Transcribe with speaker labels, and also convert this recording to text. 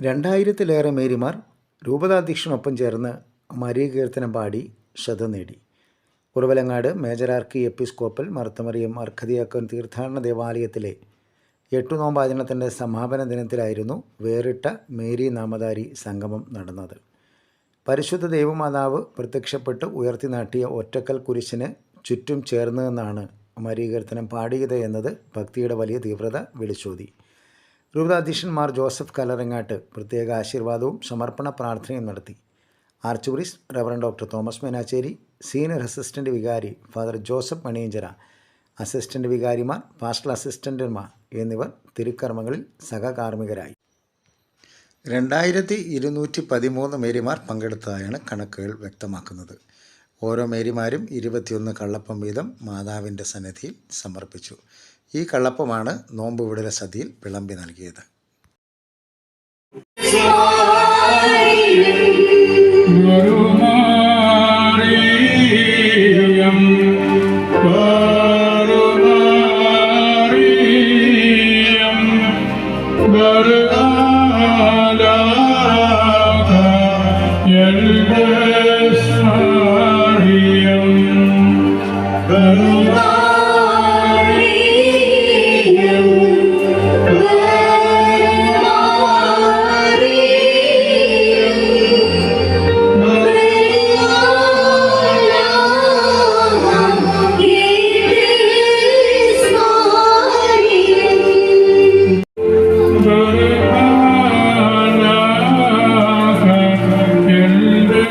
Speaker 1: രണ്ടായിരത്തിലേറെ മേരിമാർ രൂപതാധ്യക്ഷനൊപ്പം ചേർന്ന് മരീകീർത്തനം പാടി ശ്രദ്ധ നേടി. Kuravilangad major archiepiscopal Marth Mariam അർക്കതിയാക്കൻ തീർത്ഥാടന ദേവാലയത്തിലെ എട്ടു നോമ്പാചരണത്തിന്റെ സമാപന ദിനത്തിലായിരുന്നു വേറിട്ട മേരി നാമധാരി സംഗമം നടന്നത്. പരിശുദ്ധ ദൈവമാതാവ് പ്രത്യക്ഷപ്പെട്ട് ഉയർത്തി നാട്ടിയ ഒറ്റക്കൽ കുരിശിന് ചുറ്റും ചേർന്നു എന്നാണ് മരീകീർത്തനം പാടിയത് എന്നത് ഭക്തിയുടെ വലിയ തീവ്രത വിളിച്ചോതി. രൂപതാധ്യക്ഷന്മാർ ജോസഫ് കലറങ്ങാട്ട് പ്രത്യേക ആശീർവാദവും സമർപ്പണ പ്രാർത്ഥനയും നടത്തി. Arch priest reverend doctor Thomas Menachery senior assistant വികാരി ഫാദർ ജോസഫ് മണിയഞ്ചര അസിസ്റ്റന്റ് വികാരിമാർ പാസ്റ്റൽ അസിസ്റ്റന്റുമാർ എന്നിവർ തിരുക്കർമ്മങ്ങളിൽ സഹകാർമ്മികരായി. രണ്ടായിരത്തി ഇരുന്നൂറ്റി പതിമൂന്ന് മേരിമാർ പങ്കെടുത്തതായാണ് കണക്കുകൾ വ്യക്തമാക്കുന്നത്. ഓരോ മേരിമാരും ഇരുപത്തിയൊന്ന് കള്ളപ്പം വീതം മാതാവിന്റെ സന്നിധിയിൽ സമർപ്പിച്ചു. ഈ കള്ളപ്പമാണ് നോമ്പ് വിടല സദ്യയിൽ വിളമ്പി നൽകിയത്.
Speaker 2: ഗുരുമാരിയം